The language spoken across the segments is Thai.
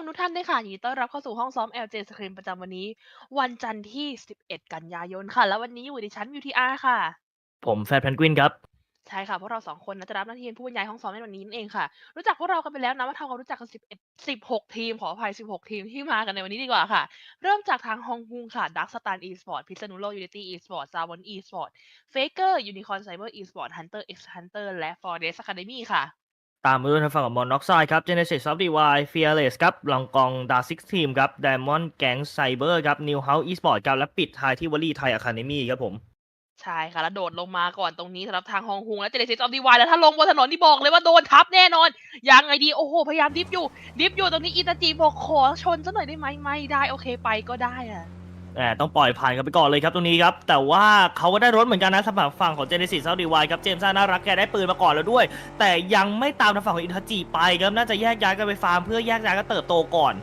มทุกท่านด้วยค่ะยินดีต้อนรับเข้าสู่ห้องซ้อม LJ Screen ประจำวันนี้ วันจันทร์ที่ 11 กันยายนค่ะ แล้ววันนี้อยู่ดิฉัน UTR ค่ะ ผมแฟนแพนกวินครับ ใช่ค่ะ พวกเราสองคนนะจะรับหน้าที่เป็นผู้บรรยายห้องซ้อมในวันนี้นั่นเองค่ะ รู้จักพวกเรากันไปแล้วนะมาทำความรู้จักกัน 11 16 ทีม ขออภัย 16 ทีมที่มากันในวันนี้ดีกว่าค่ะ เริ่มจากทางฮองกงค่ะ Dark Star Esport พิษณุโลก Unity Esport ซาวอน Esport Faker Unicorn Cyber Esport Hunter X Hunter และ Forest Academy ค่ะ ตามมาด้วยทางฝั่งของมอนน็อกไซด์ครับ Genesis of DY Fearless ครับลองกอง Dark Six Team ครับ Diamond Gang Cyber ครับ New House Esport ครับและปิดท้ายที่วอลลี่ไทย Academy ครับผมใช่ค่ะ แล้วโดดลงมาก่อนตรงนี้สำหรับทางฮองฮงและเจเนซิสออฟดีวายแล้วถ้าลงบนถนนนี่บอกเลยว่าโดนทับแน่นอน ยังไงดี โอ้โห พยายามดิฟอยู่ ดิฟอยู่ตรงนี้อิตาจิบอกขอชนซะหน่อยได้ไหมไม่ได้ โอเคไปก็ได้อะ แหมต้องปล่อยผ่านกันไปก่อนเลยครับตรงนี้ครับ แต่ว่าเขาก็ได้รถเหมือนกันนะสำหรับฝั่งของ Genesis of DY ครับเจมส์ซ่าน่ารักแกได้ปืนมาก่อนแล้วด้วย แต่ยังไม่ตามทางฝั่งของอินทจิไปครับน่าจะแยกย้ายกันไปฟาร์มเพื่อแยกย้ายกันเติบโตก่อน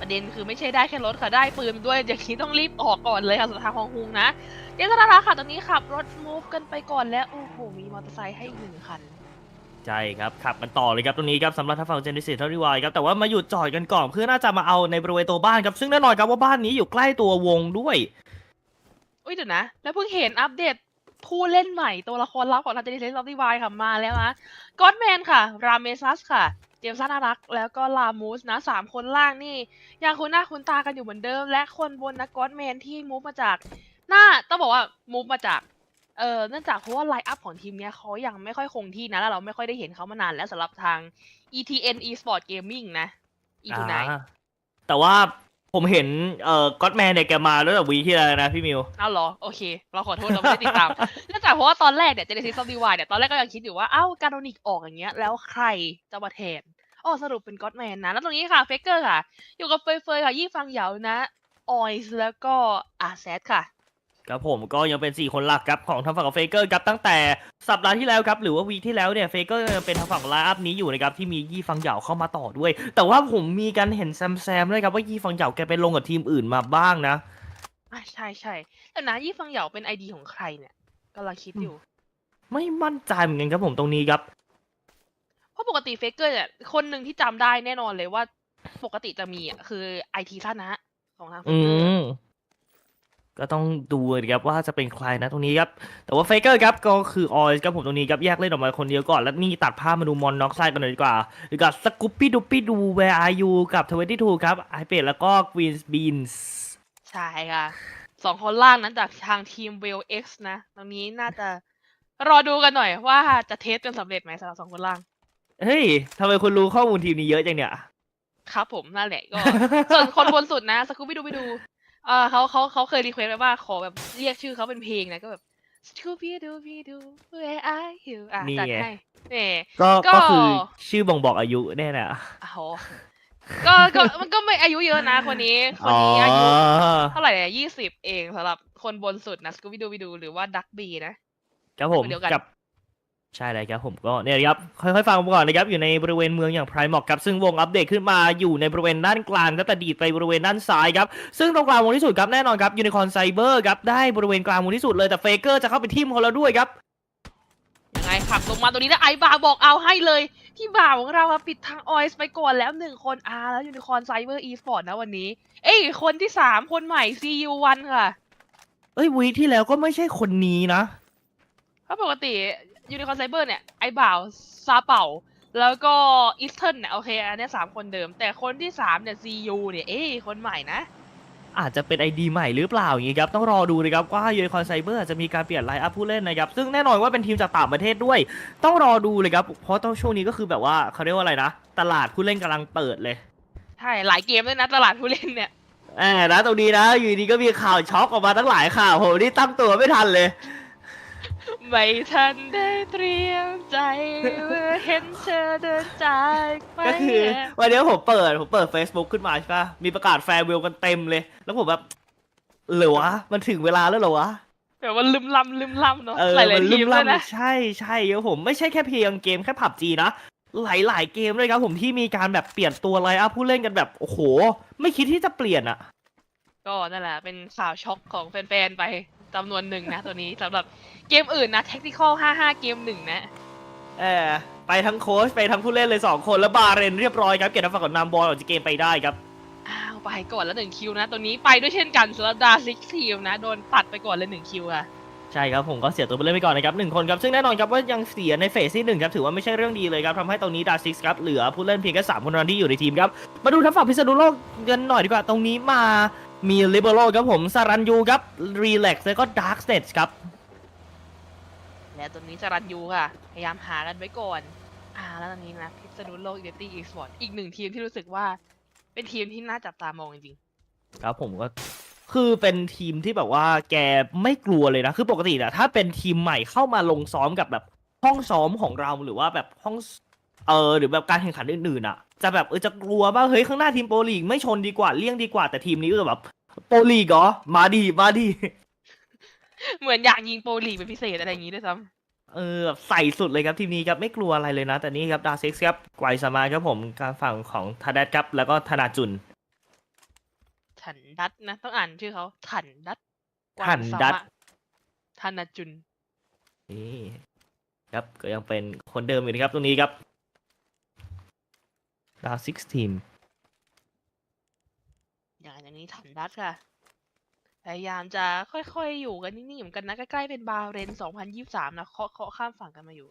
ประเด็นคือไม่ใช่ได้แค่รถค่ะได้ปืนด้วยอย่างนี้ต้องรีบออกก่อนเลยค่ะสำหรับทางฮองฮุงนะเจมส์นาราค่ะตอนนี้ขับรถมูฟกันไปก่อนแล้วโอ้โหมีมอเตอร์ไซค์ให้อีกหนึ่งคัน ใช่ครับขับกันต่อเลยครับตรงนี้ครับสำหรับทางฝั่งเจนนิสิตเท่าที่วายครับแต่ว่ามาหยุดจอดกันก่อนเพื่อน่าจะมาเอาในบริเวณตัวบ้านครับซึ่งแน่นอนครับว่าบ้านนี้อยู่ใกล้ตัววงด้วย อุ้ยเดี๋ยวนะ แล้วเพิ่งเห็นอัปเดตผู้เล่นใหม่ตัวละครลับของทันเจนิเซนซอฟตี้วายค่ะมาแล้วนะก็อดแมนค่ะ ราเมซัสค่ะเจมส์ซันน่ารัก แล้วก็ลามูสนะสามคนล่างนี่ยังคุ้นหน้าคุ้นตากันอยู่เหมือนเดิม และคนบนนะก็อดแมนที่มูฟมาจาก หน้าต้องบอกว่ามูฟมาจาก เออเนื่องจากเพราะว่าไลน์อัพของทีมเนี้ยเขายังไม่ค่อยคงที่นะ แล้วเราไม่ค่อยได้เห็นเขามานานแล้วสำหรับทาง ETN Esport Gaming นะ E29 อ่าแต่ว่าผมเห็นเอ่อก็อดแมนเนี่ยแกมาตั้งแต่วีที่แล้วนะพี่มิวเอาเหรอ โอเค เราขอโทษเราไม่ได้ติดตามเนื่องจากเพราะว่าตอนแรกเนี่ยเจเนซิสซอฟดีวายเนี่ยตอนแรกก็ยังคิดอยู่ว่าเอ้าการโดนิกออกอย่างเงี้ยแล้วใครจะมาแทนอ๋อสรุปเป็นก็อดแมนนะ แล้วตรงนี้ค่ะเฟกเกอร์ค่ะ อยู่กับเฟยเฟยค่ะยี่ฟังเหยานะออยส์แล้วก็อาแซดค่ะ ครับผมก็ยังเป็น 4 คนหลักครับของทางฝั่งของเฟเกอร์ครับตั้งแต่สัปดาห์ที่แล้วครับหรือว่าวีคที่แล้วเนี่ยเฟเกอร์ยังเป็นทางฝั่งไลน์อัพนี้อยู่นะครับที่มียี่ฟังเหยาเข้ามาต่อด้วย แต่ว่าผมมีการเห็นแซมแซมด้วยครับว่ายี่ฟังเหยาแกไปลงกับทีมอื่นมาบ้างนะอะใช่ใช่แต่นะยี่ฟังเหยาเป็นไอดีของใครเนี่ยกำลังคิดอยู่ ไม่มั่นใจเหมือนกันครับผมตรงนี้ครับเพราะปกติเฟกเกอร์เนี่ยคนหนึ่งที่จำได้แน่นอนเลยว่า ปกติจะมีอะคือไอทีซ่านะของทางเฟอืกเกอร์ม ก็ต้องดูเลยครับว่าจะเป็นใครนะตรงนี้ครับ แต่ว่าเฟเกอร์ครับก็คือออยส์ครับผมตรงนี้ครับแยกเล่นออกมาคนเดียวก่อน แล้วนี่ตัดภาพมาดูมอนน็อกไซด์กันหน่อยดีกว่าหรือกับสกูปปี้ดูปี้ดูแวร์อายูกับทเวนตี้ทูครับไอเป็ดแล้วก็กวีนส์บีนส์ใช่ค่ะสองคนล่างนั้นจากทางทีมเวลเอ็กซ์นะ ตรงนี้น่าจะรอดูกันหน่อยว่าจะเทสกันสำเร็จไหมสำหรับสองคนล่าง เฮ้ยทำไมคุณรู้ข้อมูลทีมนี้เยอะจังเนี่ย ครับผมนั่นแหละก็ส่วนคนบนสุดนะสกูบี้ดูไปดู เออเขาเขาเขาเคยรีเควสต์ไว้ว่าขอแบบเรียกชื่อเขาเป็นเพลงนะก็แบบ Scooby Doo Be Doo Where Are You อะนี่จัดไง ให้เนี่ยก็ก็ ก็คือชื่อบ่งบอกอายุแน่น่ะอ้าวก็ก็มันก็ไม่อายุเยอะนะคนนี้คนนี้อายุ เท่าไหร่เนี่ยยี่สิบเองสำหรับคนบนสุดนะสกูบี้ดูไปดูหรือว่าดักบีนะ ครับผมคนเดียวกัน กับ ใช่เลยครับผมก็เนี่ยครับค่อยๆฟังผมก่อนนะครับอยู่ในบริเวณเมืองอย่างไพร์มอกครับซึ่งวงอัปเดตขึ้นมาอยู่ในบริเวณด้านกลางครับแต่ดีดไปบริเวณด้านซ้ายครับซึ่งตรงกลางวงที่สุดครับแน่นอนครับยูนิคอนไซเบอร์ครับได้บริเวณกลางวงที่สุดเลยแต่เฟเกอร์จะเข้าไปทิมเขาแล้วด้วยครับยังไงขับลงมาตรงนี้แล้วไอ้บาบอกเอาให้เลยพี่บ่าวของเราอะปิดทางออยส์ไปก่อนแล้วหนึ่งคนอาแล้วยูนิคอนไซเบอร์อีสปอร์ตนะวันนี้ เอ้ยคนที่สามคนใหม่ CU1 ค่ะ เอ้ยวีคที่แล้วก็ไม่ใช่คนนี้นะเพราะปกติ ยูนิคอนไซเบอร์เนี่ย ไอ้บ่าวซาเป่า แล้วก็อีสเทิร์นเนี่ยโอเค อันเนี้ยสามคนเดิม แต่คนที่สามเนี่ย CU เนี่ยเอ้ยคนใหม่นะ อาจจะเป็นไอดีใหม่หรือเปล่าอย่างนี้ครับ ต้องรอดูนะครับว่ายูนิคอนไซเบอร์จะมีการเปลี่ยนไลน์อัพผู้เล่นนะครับ ซึ่งแน่นอนว่าเป็นทีมจากต่างประเทศด้วย ต้องรอดูเลยครับเพราะต้องช่วงนี้ก็คือแบบว่าเขาเรียกว่าอะไรนะ ตลาดผู้เล่นกำลังเปิดเลยใช่หลายเกมด้วยนะตลาดผู้เล่นเนี่ยแอบนะตรงนี้นะอยู่ดีก็มีข่าวช็อกออกมาตั้งหลายข่าวผมนี่ตั้งตัวไม่ทันเลย ไม่ทันได้เตรียมใจเมื่อเห็นเธอเดินจากไปก็คือวันนี้ผมเปิดผมเปิด Facebook ขึ้นมาใช่ปะมีประกาศแฟร์เวลกันเต็มเลย แล้วผมแบบเหรอวะมันถึงเวลาแล้วเหรอวะแบบว่าลืมลำลืมลำเนาะเออหลายมันๆทีลุ่มมด้วยล่ำนะใช่ใช่ครับผมไม่ใช่แค่เพียงเกมแค่ผับจีนะหลายๆเกมเลยครับผมที่มีการแบบเปลี่ยนตัวไลน์อัพผู้เล่นกันแบบโอ้โห ไม่คิดที่จะเปลี่ยนอะก็นั่นแหละเป็นข่าวช็อกของแฟนๆไป จำนวนหนึ่งนะตัวนี้สำหรับเกมอื่นนะ Tactical 55 เกมหนึ่งนะ เออไปทั้งโค้ชไปทั้งผู้เล่นเลยสองคนแล้วบาเรนเรียบร้อยครับ เก็บทางฝั่งของนำบอลออกจากเกมไปได้ครับอ้าวไปก่อนแล้วหนึ่งคิวนะ ตัวนี้ไปด้วยเช่นกันสำหรับดาซิกทีมนะ โดนตัดไปก่อนเลยหนึ่งคิวค่ะใช่ครับผมก็เสียตัวไปเล่นไปก่อนนะครับหนึ่งคนครับ ซึ่งแน่นอนครับว่ายังเสียในเฟสที่หนึ่งครับถือว่าไม่ใช่เรื่องดีเลยครับทำให้ตรงนี้ดาซิกครับเหลือผู้เล่นเพียงแค่สามคนเท่านั้นที่อยู่ในทีมครับมาดูทางฝั่งพิษณุโลกกันหน่อยดีกว่าตรงนี้มา มีลิเบโรครับผมซารันยูครับรีแลกซ์แล้วก็ดาร์กสเตทครับ และตัวนี้จรันยูค่ะ พยายามหากันไว้ก่อน อ่า แล้วตอนนี้นะพิษณุโลกอีเดตี้อีสปอร์ตอีกหนึ่งทีมที่รู้สึกว่า เป็นทีมที่น่าจับตามองจริงครับผมก็คือเป็นทีมที่แบบว่าแกไม่กลัวเลยนะ คือปกตินะถ้าเป็นทีมใหม่เข้ามาลงซ้อมกับแบบห้องซ้อมของเราหรือว่าแบบห้อง เออหรือแบบการแข่งขันอื่นๆอะ จะแบบเออจะกลัวว่าเฮ้ยข้างหน้าทีมโปรลีกไม่ชนดีกว่าเลี่ยงดีกว่าแต่ทีมนี้ก็แบบโปรลีกเหรอมาดีมาดีๆเหมือนอยากยิงโปรลีกเป็นพิเศษอะไรอย่างนี้ด้วยซ้เออแบบใส่สุดเลยครับทีมนี้ครับไม่กลัวอะไรเลยนะ แต่นี่ครับดาเซ็กซ์ครับไกวสมาครับผมการฝั่งของทาดัตครับแล้วก็ธนาจุนำถันดัตนะต้องอ่านชื่อเขาถันดัตกวางถันดัตสามะธนาจุน นี่ครับก็ยังเป็นคนเดิมอยู่นะครับตรงนี้ครับ ดาวซิกทีมอย่างอย่างนี้ถันดัตค่ะ พยายามจะค่อยๆ อยู่กันนิ่งๆเหมือนกันนะ ใกล้ๆ เป็นบาเรน 2023 นะเคาะเคาะข้ามฝั่งกันมาอยู่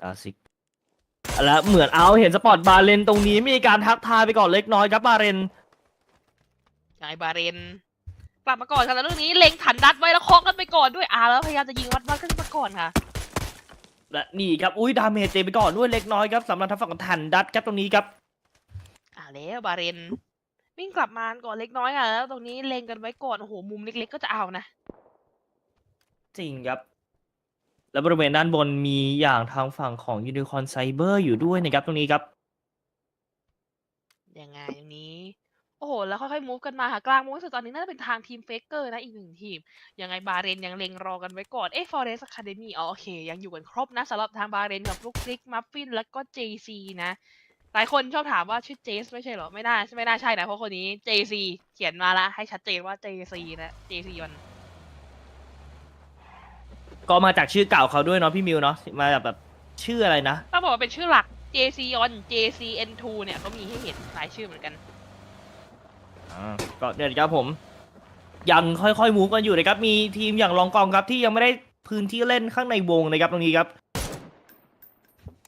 ดาวซิกแล้วเหมือนเอาเห็นสปอร์ตบาเลนตรงนี้มีการทักทายไปก่อนเล็กน้อยครับบาเรนอย่างไอ้บาเรนกลับมาก่อนค่ะแล้วเรื่องนี้เล็งถันดัตไว้แล้วเคาะกันไปก่อนด้วยอ่าแล้วพยายามจะยิงวัดวัดขึ้นมาก่อนค่ะ และนี่ครับ อุ้ยดาเมจเจไปก่อนด้วยเล็กน้อยครับสำหรับทางฝั่งของทันดัตครับตรงนี้ครับอ่าแล้วบาเรนวิ่งกลับมาก่อนเล็กน้อยค่ะแล้วตรงนี้เล็งกันไว้ก่อนโอ้โหมุมเล็กๆก็จะเอานะ จริงครับ แล้วบริเวณด้านบนมีอย่างทางฝั่งของยูนิคอนไซเบอร์อยู่ด้วยนะครับตรงนี้ครับยังไงอย่างนี้ โอ้โห แล้วค่อยๆมูฟกันมาค่ะ กลางมูฟสุดตอนนี้น่าจะเป็นทางทีมเฟกเกอร์นะ อีกหนึ่งทีม ยังไงบาเรนยังเล็งรอกันไว้ก่อน เอ๊ะฟอเรสอะคาเดมี่อ๋อโอเค ยังอยู่กันครบนะสำหรับทางบาเรนกับลูกฟลิก มัฟฟิน แล้วก็ JC นะ หลายคนชอบถามว่าชื่อเจสไม่ใช่เหรอ ไม่น่าไม่น่าใช่นะ เพราะคนนี้ JC เขียนมาละให้ชัดเจนว่า JC นะ JC มันก็มาจากชื่อเก่าเขาด้วยเนาะพี่มิวเนาะมาจากแบบชื่ออะไรนะต้องบอกว่าเป็นชื่อหลัก JC on JCN2 เนี่ยเขามีให้เห็นหลายชื่อเหมือนกันอ่า ก็เดี๋ยวครับผม ยังค่อยๆมูฟกันอยู่นะครับมีทีมอย่างลองกองครับที่ยังไม่ได้พื้นที่เล่นข้างในวงนะครับตรงนี้ครับ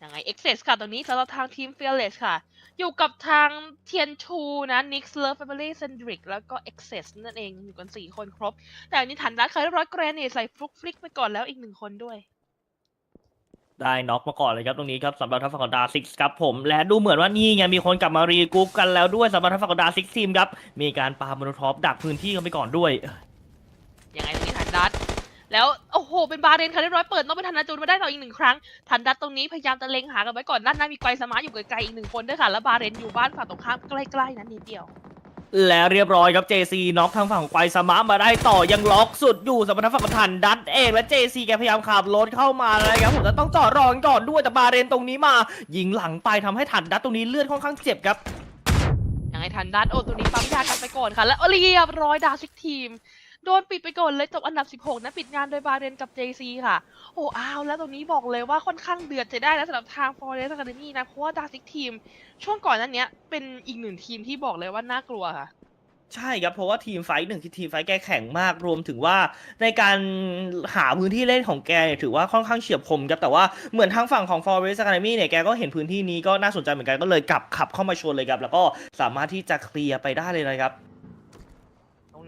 ยังไง Access ค่ะตรงนี้สำหรับทางทีม Fearless ค่ะ อยู่กับทางเทียนชูนะ Nix Love Family Cendric แล้วก็ Access นั่นเองอยู่กัน 4 คนครบ แต่อันนี้ถันรัดเคยเรียบร้อยแกรนเนตใส่ฟลุกฟลิกไปก่อนแล้วอีกหนึ่งคนด้วย ได้น็อกมาก่อนเลยครับตรงนี้ครับสำหรับทางฝั่งของดาซิกครับผมและดูเหมือนว่านี่ไงมีคนกลับมารีกรุ๊ปกันแล้วด้วยสำหรับทางฝั่งของดาซิกทีมครับมีการปาโมโนท็อปดักพื้นที่กันไปก่อนด้วยยังไงตรงนี้ถันดัดแล้วโอ้โหเป็นบาเรนค่ะเรียบร้อยเปิดต้องเป็นธันนาจูนมาได้ต่ออีกหนึ่งครั้งถันดัดตรงนี้พยายามจะเล็งหากันไว้ก่อนด้านหน้ามีไกลสมาร์อยู่ไกลๆอีกหนึ่งคนด้วยค่ะแล้วบาเรนอยู่บ้านฝั่งตรงข้ามใกล้ๆนั้นนิดเดียว แล้วเรียบร้อยครับ JC น็อกทางฝั่งของไกวสมาร์มาได้ต่อยังล็อกสุดอยู่สำหรับฝั่งทันดัตเองและ JC แกพยายามขับรถเข้ามาเลยครับผมจะต้องจอดรอกันก่อนด้วยแต่บาเรนตรงนี้มา ยิงหลังไปทำให้ทันดัตตรงนี้เลือดค่อนข้างเจ็บครับยังไงทันดัตโอตัวนี้ปั๊มยากันไปก่อนค่ะ และเรียบร้อยดาซิกทีม โดนปิดไปก่อนเลยจบอันดับ 16 นะปิดงานโดยบาเรนกับ JC ค่ะ โอ้อ้าวแล้วตรงนี้บอกเลยว่าค่อนข้างเดือดจะได้แล้วสำหรับทาง Forest Academy นะ เพราะว่าดาซิกทีม ช่วงก่อนนั้นเนี้ยเป็นอีกหนึ่งทีมที่บอกเลยว่าน่ากลัวค่ะใช่ครับเพราะว่าทีมไฟท์หนึ่งที่ทีมไฟท์แกแข็งมากรวมถึงว่าในการหาพื้นที่เล่นของแกเนี่ยถือว่าค่อนข้างเฉียบคมครับแต่ว่าเหมือนทางฝั่งของ Forest Academy เนี่ยแกก็เห็นพื้นที่นี้ก็น่าสนใจเหมือนกันก็เลยกลับขับเข้ามาชนเลยครับแล้วก็สามารถที่จะเคลียร์ไปได้เลยนะครับ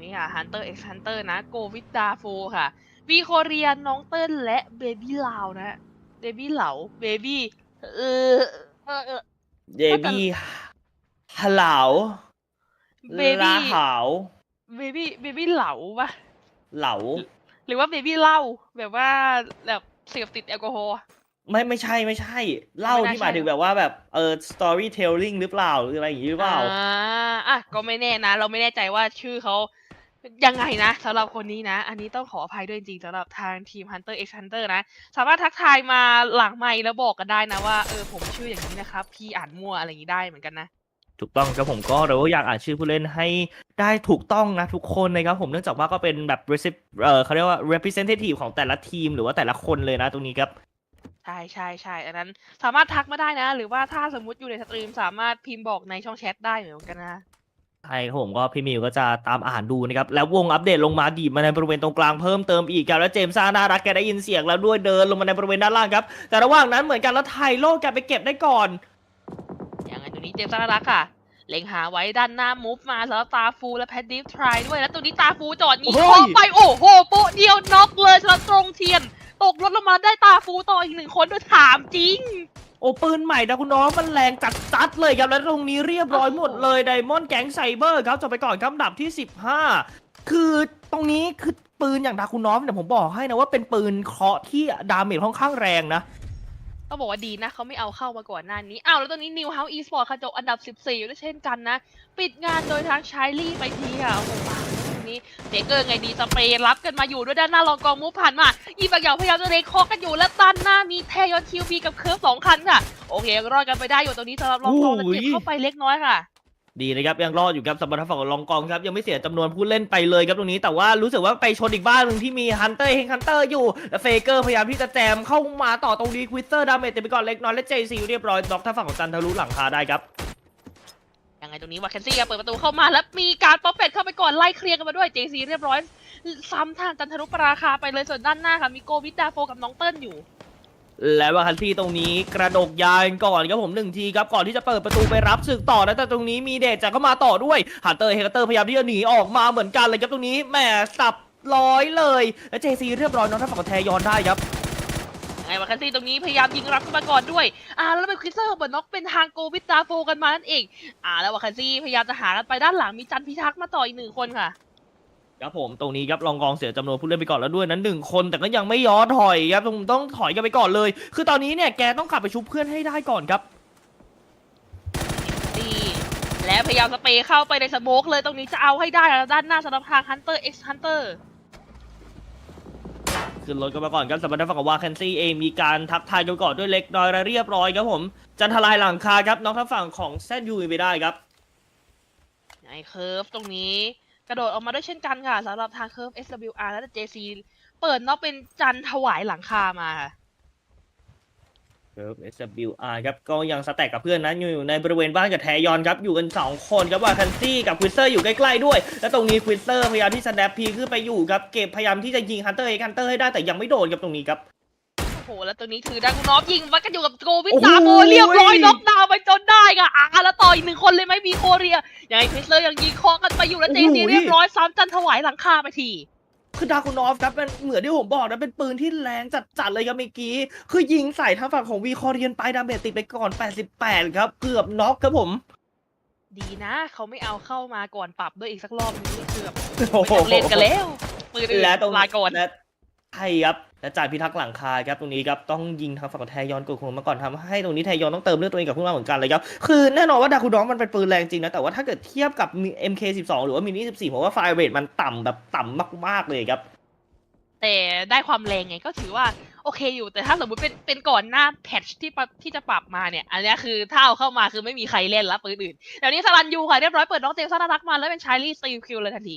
นี้ค่ะ Hunter x Hunter นะโกวิดดาโฟค่ะวีโคเรียน้องเติ้ลและเบบี้ลาวนะเบบี้เหลาเบบี้เออเออเออเดบี้ฮัลโหลเบลาบี้หาวเบบี้เบบี้เหลาปะเหลา หรือว่าเบบี้เหล้าแบบว่าแบบเสพติดแอลกอฮอล์ไม่ไม่ใช่ไม่ใช่เล่าไม่น่าที่หมายใช่ถึงแบบว่าแบบเออ storytelling หรือเปล่าหรืออะไรอย่างนี้หรือเปล่าอ่าอะก็ไม่แน่นะ เราไม่แน่ใจว่าชื่อเขา ยังไงนะสำหรับคนนี้นะ อันนี้ต้องขออภัยด้วยจริงๆสำหรับทางทีม Hunter x Hunter นะ สามารถทักทายมาหลังไมค์แล้วบอกกันได้นะว่าเออผมชื่ออย่างนี้นะครับ พี่อ่านมั่วอะไรอย่างนี้ได้เหมือนกันนะ ถูกต้องครับผมก็เราก็อยากอ่านชื่อผู้เล่นให้ได้ถูกต้องนะทุกคนนะครับผมเนื่องจากว่าก็เป็นแบบ recip เอ่อเขาเรียกว่า representative ของแต่ละทีมหรือว่าแต่ละคนเลยนะตรงนี้ครับใช่ใช่ใช่อันนั้นสามารถทักมาได้นะ หรือว่าถ้าสมมติอยู่ในสตรีมสามารถพิมพ์บอกในช่องแชทได้เหมือนกันนะ ใช่ครับผมก็พี่มิวก็จะตามอ่านดูนะครับ แล้ววงอัปเดตลงมาดีดมาในบริเวณตรงกลางเพิ่มเติมอีกครับแล้วเจมส์ซ่าน่ารักแกได้ยินเสียงแล้วด้วยเดินลงมาในบริเวณด้านล่างครับ แต่ระหว่างนั้นเหมือนกันแล้วไทโลแกไปเก็บได้ก่อน อย่างไงตัวนี้เจมส์ซารักค่ะ เล็งหาไว้ด้านหน้ามูฟมาสำหรับตาฟูและแพดดิฟทรายด้วย แล้วตัวนี้ตาฟูจอดยิงโอ้ยคอไปโอ้โหโปะเดียวน็อกเลยสำหรับตรงเทียน ตกรถลงมาได้ตาฟูต่ออีกหนึ่งคนด้วยถามจริง โอ้ปืนใหม่นะคุณน้องมันแรงจัดจัดๆเลยครับแล้วตรงนี้เรียบร้อยโอ้โหหมดเลยไดมอนด์แก๊งไซเบอร์ครับจบไปก่อนครับอันดับที่ 15 คือตรงนี้คือปืนอย่างดาคุณน้องเนี่ยผมบอกให้นะว่าเป็นปืนเคราะห์ที่ดาเมจค่อนข้างแรงนะต้องบอกว่าดีนะเขาไม่เอาเข้ามาก่อนหน้านี้ อ้าวแล้วตอนนี้ New House Esport ค่ะจบอันดับ 14อยู่ด้วยเช่นกันนะ ปิดงานโดยทางชายลี่ไปทีค่ะโอ้โหว้าวต รงนี้เจเกอร์ไงดีสเปรย์รับกันมาอยู่ด้วยด้านหน้ารองกองมูฟผ่านมาอีบางอย่าพยายามจะเรคคอกกันอยู่และด้านหน้ามีแทยอนคิวบีกับเคิร์ฟสองคันค่ะ โอเคยังรอดกันไปได้อยู่ตรงนี้สำหรับรองกองและเจ็บเข้าไปเล็กน้อยค่ะดีนะครับยังรอดอยู่ครับสำหรับทางฝั่งของลองกองครับยังไม่เสียจำนวนผู้เล่นไปเลยครับตรงนี้ แต่ว่ารู้สึกว่าไปชนอีกบ้านหนึ่งที่มีฮันเตอร์เฮงฮันเตอร์อยู่และเฟเกอร์พยายามที่จะแจมเข้ามาต่อตรงนี้ควิสเตอร์ดาเมจเต็มไปก่อนเล็กน้อยและเจซีเรียบร้อยน็อกทางฝั่งของจันทรุหลังคาได้ครับ ยังไงตรงนี้วาเคนซี่เปิดประตูเข้ามาแล้วมีการป๊อปเป็ดเข้าไปก่อนไล่เคลียร์กันมาด้วย JC เรียบร้อย ซ้ำทางจันทรุปราคาไปเลยส่วนด้านหน้าค่ะมีโกวิดดาโฟกับน้องเติ้ลอยู่ และวาคันที่ตรงนี้กระดกยางก่อนครับผมหนึ่งทีครับก่อนที่จะเปิดประตูไปรับศึกต่อนะแต่ตรงนี้มีเดชจะเข้ามาต่อด้วยฮันเตอร์เฮกเตอร์พยายามที่จะหนีออกมาเหมือนกันเลยครับตรงนี้แหมสับร้อยเลย และเจซีเรียบร้อยน้องทางฝั่งของแทยอนได้ครับ ไงวาเคนซี่ตรงนี้พยายามยิงรับขึ้นมาก่อนด้วย อ่าแล้วเป็นคริสเตอร์เปิดน็อกเป็นทางโกวิดดาโฟกันมานั่นเอง อ่าแล้ววาเคนซี่พยายามจะหากันไปด้านหลังมีจันพิทักษ์มาต่ออีกหนึ่งคนค่ะครับผมตรงนี้ครับลองกองเสียจำนวนผู้เล่นไปก่อนแล้วด้วยนั้นหนึ่งคนแต่ก็ยังไม่ย้อถอยครับต้องต้องถอยกันไปก่อนเลย คือตอนนี้เนี่ยแกต้องขับไปชุบเพื่อนให้ได้ก่อนครับดีแล้วพยายามสเปรย์เข้าไปในสโมกเลยตรงนี้จะเอาให้ได้แล้วด้านหน้าสำหรับทาง Hunter X Hunter ขึ้นรถกันมาก่อนครับสำหรับทางฝั่งของวาเคนซี่เองมีการทักทายกันก่อนด้วยเล็กน้อยและเรียบร้อยครับผม จันทลายหลังคาครับน้องทางฝั่งของแซนยูไปได้ครับไอเคิร์ฟตรงนี้กระโดดออกมาด้วยเช่นกันค่ะสำหรับทางเคิร์ฟ SWR และ JC เปิดน็อกเป็นจันถวายหลังคามาค่ะ เคิร์ฟ SWR ครับก็ยังสแต็กกับเพื่อนนั้นอยู่ในบริเวณบ้านกับแทยอนครับอยู่กัน 2 คนครับว่าคันซี่กับควิสเซอร์อยู่ใกล้ๆด้วย และตรงนี้ควิสเซอร์พยายามที่สแนปพีขึ้นไปอยู่ครับเก็บพยายามที่จะยิงฮันเตอร์เอฮันเตอร์ให้ได้แต่ยังไม่โดนครับตรงนี้ครับโอ้โหแล้วตัวนี้ถือดังกุนอฟยิงวัดกันอยู่กับโกวินโอ้โหตาโบเรียบร้อยน็อกดาวน์ไปจนได้ค่ะอ่าแล้วต่ออีกหนึ่งคนเลยไหมมีโคเรียยังไงคริสเลอร์ยังยิงเคอกันไปอยู่แล้ว JC เรียบร้อยซ้ำจันถวายหลังคาไปที คือดาคุนอฟครับเป็นเหมือนที่ผมบอกนะเป็นปืนที่แรงจัดๆเลยครับเมื่อกี้ คือยิงใส่ทางฝั่งของวีคอเรียนไปดาเมจติดไปก่อน 88 ครับ เกือบน็อกครับผม ดีนะ เขาไม่เอาเข้ามาก่อนปรับด้วยอีกสักรอบนึงเกือบโอ้ไม่โหต้องเล่นกันแล้วปืนอื่นและตรงลาก่อนและ ใช่ครับและจ่ายพิทักษ์หลังคาครับตรงนี้ครับต้องยิงทางฝั่งของแทยอนกดคนมาก่อนทำให้ตรงนี้แทยอนต้องเติมเลือดตัวเองกับพวกเราเหมือนกันเลยครับคือแน่นอนว่าดาคุนอฟมันเป็นปืนแรงจริงนะแต่ว่าถ้าเกิดเทียบกับ MK12 หรือว่ามินิ14ผมว่าไฟเรทมันต่ำแบบต่ำมาก ๆเลยครับ แต่ได้ความแรงไงก็ถือว่าโอเคอยู่แต่ถ้าสมมติเป็นเป็นก่อนหน้าแพทช์ที่ปที่จะปรับมาเนี่ย อันนี้คือถ้าเอาเข้ามาคือไม่มีใครเล่นละปืนอื่นเดี๋ยวนี้สรันยูค่ะเรียบร้อยเปิดน้องเจมส์ซารักมาแล้วเป็นชายลี่สตีคิวเลยทันที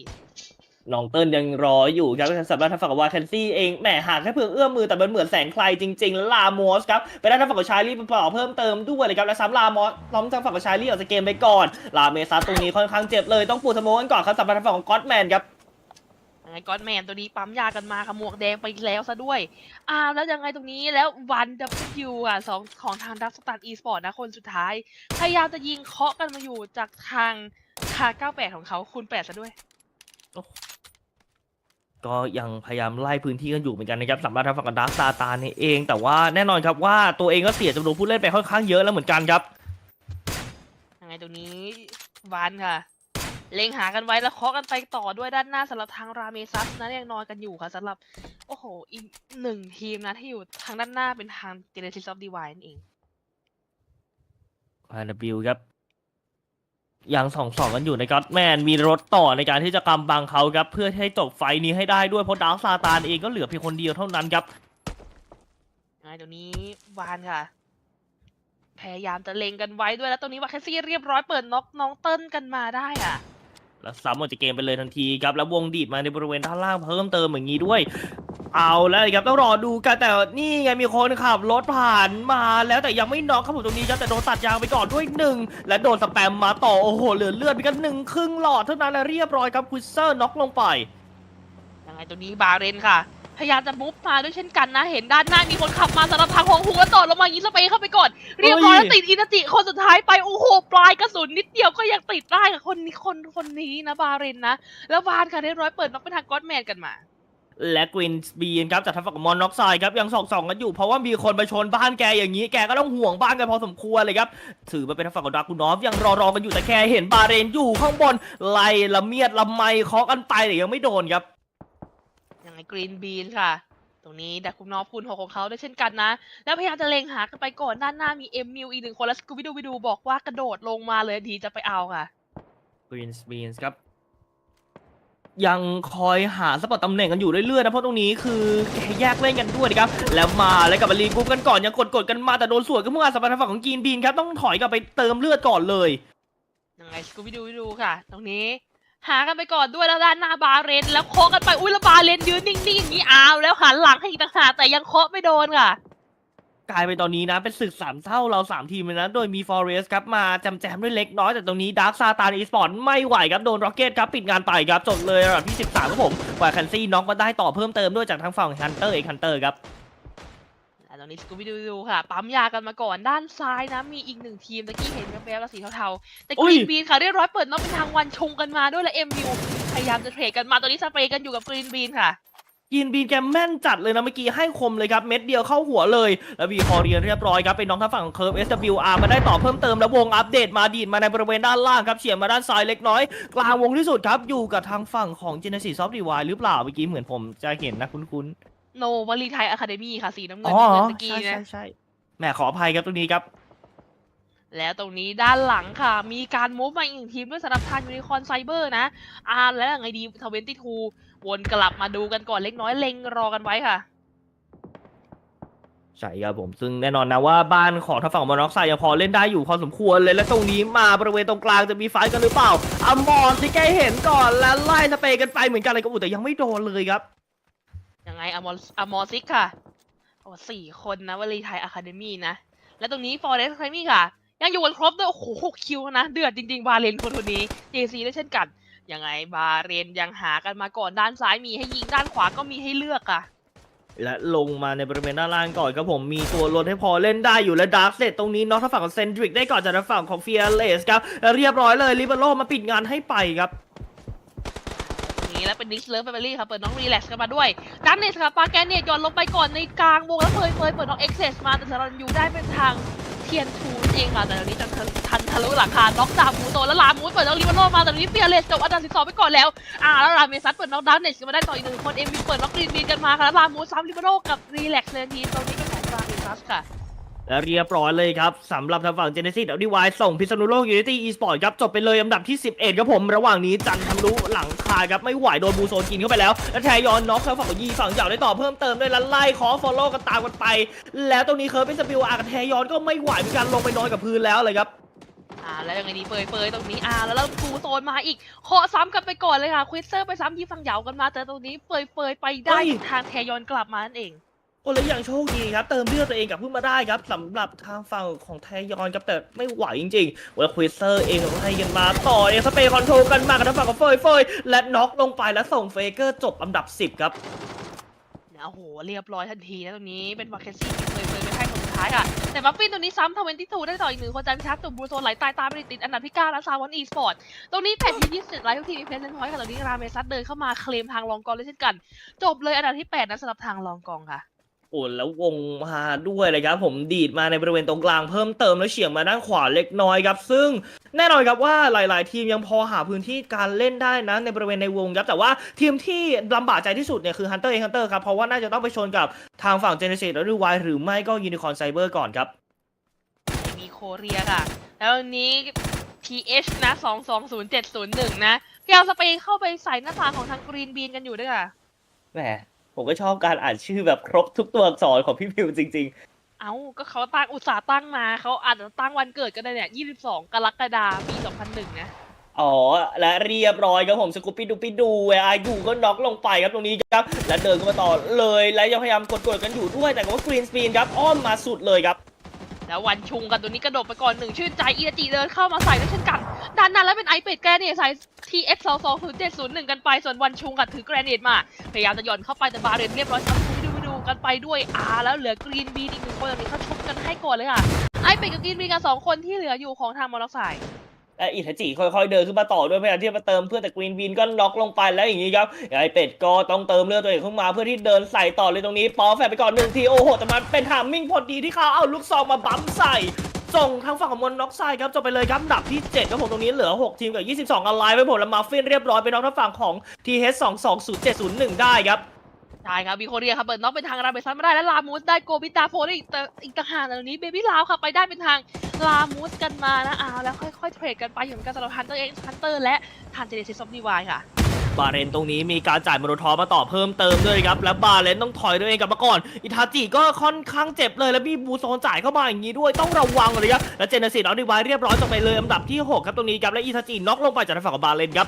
น้องเติ้ลยังรออยู่ครับสำหรับทางฝั่งของวาเคนซี่เองแหมหากแค่เพื่อเอื้อมมือแต่มันเหมือนแสงใครจริงๆ แล้วลาโมสครับไปได้ทางฝั่งของชายลี่ไปต่อเพิ่มเติมด้วยเลยครับและซ้ำลาโมสล้อมทางฝั่งของชายลี่ออกจากเกมไปก่อนลาเมซัสตรงนี้ค่อนข้างเจ็บเลยต้องปูสโมกันก่อนครับสำหรับทางฝั่งของก็อตแมนครับยังไงก้อนแมนตัวนี้ปั๊มยากันมาค่ะหมวกแดงไปแล้วซะด้วยอ่าแล้วยังไงตรงนี้แล้ววันดับยูอะสองของทางดับสตาร์อีสปอร์ตนะคนสุดท้าย พยายามจะยิงเคาะกันมาอยู่จากทางคา98 ของเขาคูณ8ซะด้วย ก็ยังพยายามไล่พื้นที่กันอยู่เหมือนกันนะครับสำหรับทางฝั่งของดาร์คซาตานเอง แต่ว่าแน่นอนครับว่าตัวเองก็เสียจำนวนผู้เล่นไปค่อนข้างเยอะแล้วเหมือนกันครับยังไงตรงนี้วานค่ะ เล็งหากันไว้แล้วเคาะกันไปต่อด้วยด้านหน้าสำหรับทางราเมซัสนะยังนอนกันอยู่ค่ะสำหรับโอ้โหอีกหนึ่งทีมนะที่อยู่ทางด้านหน้าเป็นทาง Genesis of Divine นั่นเอง RW ครับ ยังสองสองกันอยู่นะครับแมนมีรถต่อในการที่จะกำบังเขาครับเพื่อให้จบไฟล์นี้ให้ได้ด้วยเพราะดาร์คซาตานเองก็เหลือเพียงคนเดียวเท่านั้นครับยังไงตรงนี้วานค่ะ พยายามจะเล็งกันไว้ด้วยแล้วตรงนี้วาแคซี่เรียบร้อยเปิดน็อกน้องเติ้ลกันมาได้อะแล้วซ้ำออกจากเกมไปเลยทันทีครับแล้ววงดีดมาในบริเวณด้านล่างเพิ่มเติมอย่างนี้ด้วย เอาแล้วครับต้องรอดูกันแต่นี่ไงมีคนขับรถผ่านมาแล้วแต่ยังไม่น็อกครับผมตรงนี้ครับแต่โดนตัดยางไปก่อนด้วยหนึ่งและโดนสแปมมาต่อโอ้โหเหลือเลือดไปกันหนึ่งครึ่งหลอดเท่านั้นและเรียบร้อยครับคุซเซอร์น็อกลงไปยังไงตัวนี้บาเรนค่ะ พยายามจะมุฟมาด้วยเช่นกันนะ เห็นด้านหน้ามีคนขับมาสำหรับทางของหัวต่อลงมายิงสเปรย์เข้าไปก่อน เรียบร้อยแล้วติดอินาจิคนสุดท้ายไปโอ้โหปลายกระสุนนิดเดียวก็ยังติดได้กับคนนี้คนคนนี้นะบาเรนนะแล้วบานค่ะเรียบร้อยเปิดน็อกเป็นทางก็อดแมนกันมา และกรีนบีนครับจากทางฝั่งของมอนน็อกไซด์ครับยังส่องส่องๆกันอยู่เพราะว่ามีคนมาชนบ้านแกอย่างนี้แกก็ต้องห่วงบ้านกันพอสมควรเลยครับถือมาเป็นทางฝั่งของดรากูนอฟยังรอรอๆกันอยู่แต่แค่เห็นบาเรนอยู่ข้างบนไล่ละเมียดละไมเคาะกันไปแต่ยังไม่โดนครับยังไงกรีนบีนค่ะ ตรงนี้ดักคุณนอฟคูณหกของเขาด้วยเช่นกันนะ แล้วพยายามจะเล็งหากันไปก่อนด้านหน้ามีเอ็มมิวอีกหนึ่งคนแล้วสกูบิดูบิดูบอกว่ากระโดดลงมาเลยดีจะไปเอาค่ะกรีนบีนครับ ยังคอยหาสปอตตำแหน่งกันอยู่เรื่อยๆนะเพราะตรงนี้คือแยกเล่นกันด้วยนะครับแล้วมาแล้วกับมารีกรุ๊ปกันก่อนยังกดกดๆกันมาแต่โดนสวนก็เมื่อสำหรับทางฝั่งของกีนบีนครับต้องถอยกลับไปเติมเลือดก่อนเลยยังไงกูบิดูบิดูค่ะ ตรงนี้ หากันไปก่อนด้วยแล้วด้านหน้าบาเรนแล้วเคาะกันไปอุ้ยแล้วบาเรนยืนนิ่งๆอย่างนี้อ้าวแล้วหันหลังให้อีกต่างหากแต่ยังเคาะไม่โดนค่ะ กลายเป็นตอนนี้นะ เป็นศึกสามเท่าเราสามทีมเลยนะ โดยมี Forest ครับมาจำแจมด้วยเล็กน้อย แต่ตรงนี้ดาร์คซาตานอีสปอร์ตไม่ไหวครับ โดน Rocket ครับ ปิดงานไปครับ จบเลยระดับที่ 13ครับผมกว่าคันซี่น็อกมาได้ต่อเพิ่มเติมด้วยจากทางฝั่งฮันเตอร์เอกฮันเตอร์ครับและตอนนี้สกูบิดูบิดูค่ะ ปั๊มยากันมาก่อนด้านซ้ายนะ มีอีกหนึ่งทีมตะกี้เห็นแวบๆแล้วสีเทาๆ แต่กอุ้รียนบีนค่ะเรียบร้อยเปิดน็อกเป็นทางวันชงกันมาด้วยและเอ็มยูพยายามจะเทรดกันมาตอนนี้สเปรย์กันอยู่กับกรีนบีนค่ะ กินบีนแกแม่นจัดเลยนะเมื่อกี้ให้คมเลยครับเม็ดเดียวเข้าหัวเลย แล้ววีคอเรียนเรียบร้อยครับเป็นน้องทางฝั่งของเคิร์ฟ SWR มาได้ต่อเพิ่มเติมแล้ววงอัปเดตมาดีดมาในบริเวณด้านล่างครับเฉียงมาด้านซ้ายเล็กน้อย กลางวงที่สุดครับอยู่กับทางฝั่งของ Genesis Soft Divide หรือเปล่าเมื่อกี้เหมือนผมจะเห็นนะคุ้นๆโนวลีไทยอะคาเดมี่ค่ะสีน้ำเงินอ๋อเงินตะกี้ใช่นะ ใช่ใช่แหมขออภัยครับตรงนี้ครับ แล้วตรงนี้ด้านหลังค่ะ มีการมูฟมาอีกหนึ่งทีมด้วยสำหรับทางยูนิคอนไซเบอร์นะ อ่าแล้วยังไงดีทเวนตี้ทู วนกลับมาดูกันก่อนเล็กน้อยเล็งรอกันไว้ค่ะ ใช่ครับผมซึ่งแน่นอนนะว่าบ้านของทางฝั่งมอนอกไซด์ยังพอเล่นได้อยู่พอสมควรเลยและตรงนี้มาบริเวณตรงกลางจะมีไฟท์กันหรือเปล่าอมอนที่แกเห็นก่อนแล้วไล่สเปรย์กันไปเหมือนกันเลยกับอุยแต่ยังไม่โดนเลยครับยังไงอมออมอซิกค่ะโอ้สี่คนนะวลีไทยอะคาเดมี่นะ และตรงนี้ฟอร์เรสต์อะคาเดมี่ค่ะ ยังอยู่กันครบด้วยโอ้โหหกคิวนะ เดือดจริงๆบาเรนคนคนนี้ JC ด้วยเช่นกัน ยังไงบาเรนยังหากันมาก่อนด้านซ้ายมีให้ยิงด้านขวาก็มีให้เลือกค่ะและลงมาในบริเวณด้านล่างก่อนครับผมมีตัวรถให้พอเล่นได้อยู่และดาร์กเซตตรงนี้น็อกทางฝั่งของเซนดริกได้ก่อนจากทางฝั่งของเฟียเลสครับและเรียบร้อยเลยลิเบโรมาปิดงานให้ไปครับนี่แล้วเป็นดิสเลิฟแฟมิลี่ค่ะเปิดน้องรีแลกซ์กันมาด้วยดันเนสค่ะปาแกนเนตย้อนลงไปก่อนในกลางวงแล้วเฟยเฟยเปิดน้องเอ็กเซสมาแต่สรันยูได้เป็นทาง เทียนทูนเองค่ะแต่ตอนนี้จะทันทะลุหลังคาน็อกดาวมูโตแล้วลามูสเปิดน้องลิมันโรมาแต่ตอนนี้เฟียเลสจบอันดับสิบสองไปก่อนแล้วอ่าแล้วลาเมซัสเปิดน็อกดันเนชกันมาได้ต่ออีกหนึ่งคนเอ็มวีเปิดน็อกรีนบีนกันมาค่ะแล้วลามูสซ้ำลิเบโรกับรีแลกซ์เลยทีมตรงนี้เป็นของลาเมซัสค่ะ และเรียบร้อยเลยครับสำหรับทางฝั่ง Genesis เอาดีวายส่งพิษณุโลก Unity Esport ครับจบไปเลยอันดับที่ 11ครับผมระหว่างนี้จันทำรุหลังคาครับไม่ไหวโดนบูโซนกินเข้าไปแล้วแล้วแทยอนน็อกทางฝั่งของยีฝั่งเหยาได้ต่อเพิ่มเติมด้วยแล้วไล่ขอฟอลโล่กันตามกันไป แล้วตรงนี้เคิร์ฟเป็นสปิวอาร์กับแทยอนก็ไม่ไหวเหมือนกันลงไปนอนกับพื้นแล้วเลยครับอ่าแล้วยังไงดีเฟยเฟยตรงนี้อ่าแล้วเราฟูโซนมาอีกเคาะซ้ำกันไปก่อนเลยค่ะควิสเซอร์ไปซ้ำที่ฝั่งเหยากันมาแต่ตรงนี้เฟยเฟยไปได้เฮ้ยทางแทยอนกลับมานั่นเอง โอ้แล้วยังโชคดีครับ เติมเลือดตัวเองกับขึ้นมาได้ครับสำหรับทางฝั่งของแทยอนครับแต่ไม่ไหวจริงๆเวลควิเซอร์เองไล่กันมาต่อเองสเปย์คอนโทรลกันมากับทางฝั่งของเฟยเฟยและน็อกลงไปแล้วส่งเฟเกอร์จบอันดับ 10 ครับโอ้โห เรียบร้อยทันทีนะตรงนี้เป็นวาเคซี่เฟยเฟยไปให้คนสุดท้ายค่ะ แต่บัฟฟินตัวนี้ซ้ำทเวนตี้ทูได้ต่ออีกหนึ่งคนจันพิทักษ์ตุ่มบูโซไหลตายตามไปติดอันดับที่9แล้วซาวอนอีสปอร์ต ตรงนี้แผ่นที่ยี่สิบไลท์ทุกทีมีเพนเลนพอยต์ค่ะตรงนี้ราเมซัสเดินเข้ามาเคลมทางลองกองเลยเช่นกัน จบเลยอันดับที่แปดนะสำหรับทางลองกองค่ะ โอ้แล้ววงมาด้วยเลยครับ ผมดีดมาในบริเวณตรงกลางเพิ่มเติมแล้วเฉียงมาด้านขวาเล็กน้อยครับ ซึ่งแน่นอนครับว่าหลาย ๆ ทีมยังพอหาพื้นที่การเล่นได้นะในบริเวณในวงครับแต่ว่าทีมที่ลำบากใจที่สุดเนี่ยคือ Hunter x Hunter ครับเพราะว่าน่าจะต้องไปชนกับทางฝั่ง Genesis หรือ Y หรือไม่ก็ Unicorn Cyber ก่อนครับมีโคเรียค่ะ แล้ววันนี้ PH นะ220701 นะพยายามสเปย์เข้าไปใส่หน้าต่างของทางกรีนบีนกันอยู่ด้วยค่ะแหม ผมก็ชอบการอ่านชื่อแบบครบทุกตัวอักษรของพี่พิวจริงเอ้า ก็เขาตั้งอุตสาห์ตั้งมา เขาอาจจะตั้งวันเกิดก็ได้เนี่ย 22 กรกฎาคมปี 2001 นะ อ๋อ และเรียบร้อยครับผมสกูปปี้ดูปี้ดูเอไอยูก็น็อกลงไปครับตรงนี้ครับ และเดินเข้ามาต่อเลย และยังพยายามกดๆกันอยู่ด้วยแต่ว่ากรีนสปีนครับอ้อมมาสุดเลยครับ แล้ววันชุงกันตัวนี้กระโดดไปก่อนหนึ่งชื่นใจอีจิเดินเข้ามาใส่ด้วยเช่นกันด้านนั้นแล้วเป็นไอเป็ดแกรเนตใส่ TX 2 2 0 7 0 1กันไป ส่วนวันชุงกับถือแกรเนตมา พยายามจะหย่อนเข้าไปแต่บาเรนเรียบร้อยทำไปดูไปดูกันไปด้วยอาแล้วเหลือกรีนบีนอีกหนึ่งคนตอนนี้เขาชกกันให้ก่อนเลยค่ะไอเป็ดกับกรีนบีกันสองคนที่เหลืออยู่ของทางมอลล็อกไซ อิทาจิค่อยๆเดินขึ้นมาต่อด้วยพยายามที่จะมาเติมเพื่อแต่กรีนวินก็น็อกลงไปแล้วอย่างนี้ครับไอเป็ดก็ต้องเติมเลือดตัวเองขึ้นมาเพื่อที่เดินใส่ต่อเลยตรงนี้ปอแฟนไปก่อนหนึ่งทีโอ้โหแต่มันเป็นทามมิ่งพอดีที่เขาเอาลูกซองมาบั๊มใส่ส่งทางฝั่งของมอนน็อกไซด์ครับจบไปเลยครับดับที่ 7ครับผมตรงนี้เหลือ 6 ทีมกับ 22ออนไลน์ไปผมแล้วมาฟินเรียบร้อยไปน็อกทางฝั่งของ TH 2 2 0 7 0 1ได้ครับ ใช่ครับบีโคเรียครับเปิดน็อกเป็นทางราเบซันไม่ได้และลามูสได้โกบิตาโฟได้อีกต่อีกต่างหากแต่ตอนนี้เบบี้ลาวค่ะไปได้เป็นทางลามูสกันมานะอ้าวแล้วค่อยๆเทรดกันไปอยู่เหมือนกันสำหรับฮันเตอร์เอ็กซ์ฮันเตอร์และทานเจเนซิสซอฟดีวายค่ะ บาเรนตรงนี้มีการจ่ายมโนทอมาต่อเพิ่มเติมด้วยครับ และบาเรนต้องถอยตัวเองกลับมาก่อน อิทาจิก็ค่อนข้างเจ็บเลย แล้วมีบูโซนจ่ายเข้ามาอย่างนี้ด้วยต้องระวังเลยครับและเจเนซิสเอาดีไว้เรียบร้อยจบไปเลยอันดับที่ 6 ครับตรงนี้ครับและอิทาจิน็อกลงไปจากทางฝั่งของบาเรนครับ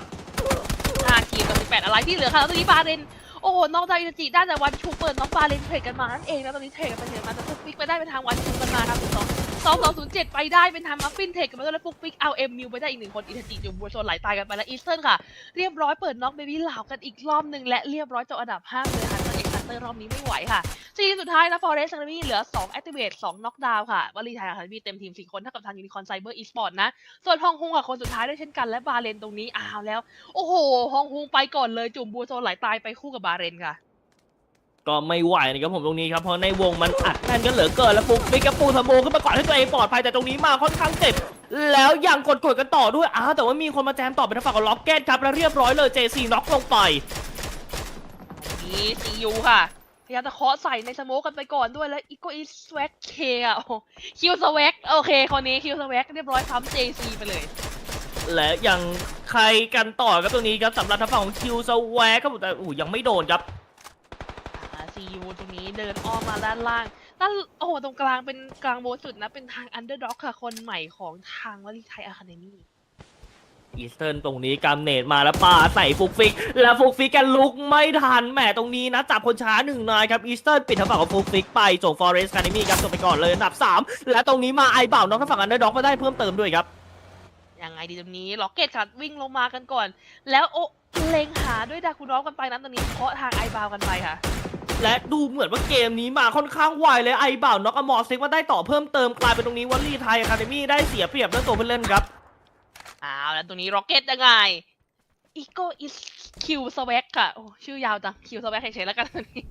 5ทีมกับ18อะไรที่เหลือค่ะแล้วตอนนี้บาเรนโอ้โหนอกจากอินจิได้แต่วันชูเปิดน้องฟาเรนเทรดกันมานั่นเองนะตอนนี้เทรดกันไปเทรดมาแต่ฟุกฟิกไปได้เป็นทางวันชูกันมาครับสองสองสองศูนย์เจ็ดไปได้เป็นทางมัฟฟินเทรดกันมาด้วแล้วฟุกฟิกเอาเอ็มมิวไปได้อีกหนึ่งคนอินจิอยู่บัวโซนไหลตายกันไปแล้วอีสเทิร์นค่ะ เรียบร้อยเปิดน็อกเบบี้ลาวกันอีกรอบหนึ่งและเรียบร้อยจบอันดับห้าเลยค่ะ เตอร์เอ็กซ์ฮันเตอร์รอบนี้ไม่ไหวค่ะสี่ทีมสุดท้ายนะฟอเรสต์ซันนี่เหลือ2 Activate 2น็อกดาวค่ะวลีไทยอะคาเดมีเต็มทีมสี่คนเท่ากับทางยูนิคอนไซเบอร์อีสปอร์ตนะ ส่วนฮองฮงกับคนสุดท้ายด้วยเช่นกันและบาเรนตรงนี้อ้าวแล้ว โอ้โหฮองฮงไปก่อนเลยจุ่มบัวโซนไหลตายไปคู่กับบาเรนค่ะก็ไม่ไหวนะครับผมตรงนี้ครับเพราะในวงมันอัดแน่นกันเหลือเกินแล้วฟุกฟิกกับปูทะโมขึ้นมาก่อนให้ตัวเองปลอดภัยแต่ตรงนี้มาค่อนข้างเจ็บแล้วยังกดกดกันต่อด้วยอ้าวแต่ว่ามีคนมาแจมต่อเป็นทางฝั่งของล็อกเก็ตครับแล้วเรียบร้อยเลยเจซีน็อกลงไป นี่ซียูค่ะพยายามจะเคาะใส่ในสโมกกันไปก่อนด้วยแล้วอีโกอีสแวกเคอะโอ้โหคิวสแวกโอเคคนนี้คิวสแวกเรียบร้อยซ้ำเจซีไปเลย และยังใครกันต่อครับตรงนี้ครับสำหรับทางฝั่งของคิวสแวกครับผมแต่อู้ยังไม่โดนครับซียูตรงนี้เดินอ้อมมาด้านล่างด้านโอ้โหตรงกลางเป็นกลางโบสสุดนะเป็นทางอันเดอร์ด็อกค่ะคนใหม่ของทางวลีไทยอะคาเดมี่ อีสเทิร์นตรงนี้กำเนตมาแล้วปาใส่ฟุกฟิก แล้วฟุกฟิกกันลุกไม่ทันแหมตรงนี้นะจับคนช้าหนึ่งนายครับอีสเทิร์นปิดทางฝั่งของฟุกฟิกไปส่งฟอเรสต์คาเดมี่ครับจบไปก่อนเลยอันดับ 3 และตรงนี้มาไอเบ่าน้องทางฝั่งอันเดอร์ด็อกมาได้เพิ่มเติมด้วยครับยังไงดีตรงนี้ล็อกเก็ตค่ะวิ่งลงมากันก่อน แล้วโอ้เล็งหาด้วยดาคูน้องกันไปนั้นตรงนี้เคาะทางไอบาวกันไปค่ะและดูเหมือนว่าเกมนี้มาค่อนข้างไวเลยไอเบ่าน็อกอมอร์ซิกมาได้ต่อเพิ่มเติมกลายเป็นตรงนี้วอลลี่ไทยอะคาเดมี่ได้เสียเปรียบเรื่องตัวผู้เล่นครับ อ้าวแล้วตรงนี้ล็อกเก็ตยังไงอีโกอิสคิวสวกค่ะโอ้ชื่อยาวจังคิวสวกเฉยๆแล้วกันตรงนี้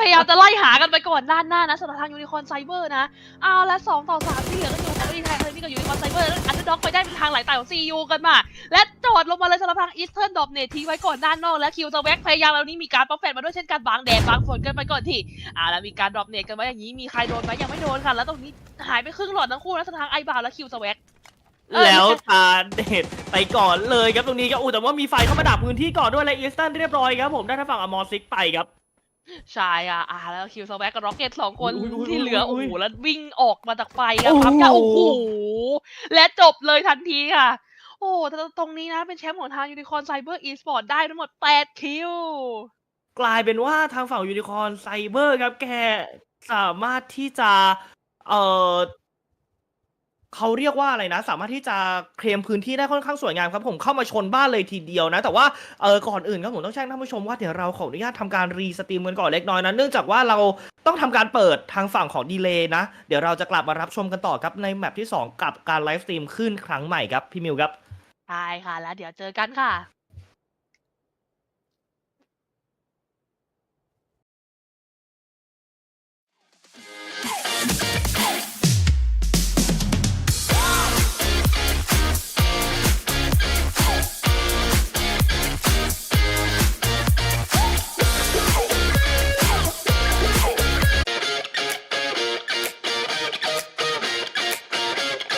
พยายามจะไล่หากันไปก่อนด้านหน้านะสำหรับทางยูนิคอนไซเบอร์นะเอาและสองต่อสามที่เหลือก็อยู่ของดีไทยเลยนี่กับยูนิคอนไซเบอร์อันเดอร์ด็อกไปได้เป็นทางไหลตายของซียูกันมา และจอดลงมาเลยสำหรับทางอีสเทิร์นดอปเนททิ้งไว้ก่อนด้านนอกและคิวสวกพยายามแล้วนี้มีการป๊อปแฟนมาด้วยเช่นกันบางแดดบางฝนกันไปก่อนที่อ่าแล้วมีการดรอปเนทกันไว้อย่างนี้มีใครโดนไหมยังไม่โดนค่ะแล้วตรงนี้หายไปครึ่งหลอดทั้งคู่แล้วสำหรับทางไอบาวและคิวสวกอ แล้วตาเดดไปก่อนเลยครับตรงนี้ครับอู้แต่ว่ามีไฟเข้ามาดับพื้นที่ก่อนด้วยและอีสเทิร์นเรียบร้อยครับผมได้ทางฝั่งอมอร์ซิกไปครับใช่อะอ่าแล้วคิวสแวกกับร็อกเก็ตสองคนอุ๊ยอุ๊ยที่เหลืออุ๊โอ้ยโหแล้ววิ่งออกมาจากไฟครับโอ้โหครับค่ะโอ้โหและจบเลยทันทีค่ะ โอ้แต่ตรงนี้นะเป็นแชมป์ของทางยูนิคอนไซเบอร์อีสปอร์ตได้ทั้งหมด 8 คิว กลายเป็นว่าทางฝั่งยูนิคอร์นไซเบอร์ครับแกสามารถที่จะเออ เขาเรียกว่าอะไรนะ สามารถที่จะเคลมพื้นที่ได้ค่อนข้างสวยงามครับผมเข้ามาชนบ้านเลยทีเดียวนะ แต่ว่าเออก่อนอื่นครับผมต้องแจ้งท่านผู้ชมว่าเดี๋ยวเราขออนุญาตทำการรีสตรีมกันก่อนเล็กน้อยนะเนื่องจากว่าเราต้องทำการเปิดทางฝั่งของดีเลย์นะ เดี๋ยวเราจะกลับมารับชมกันต่อครับในแมปที่สองกับการไลฟ์สตรีมขึ้นครั้งใหม่ครับพี่มิวครับใช่ค่ะแล้วเดี๋ยวเจอกันค่ะ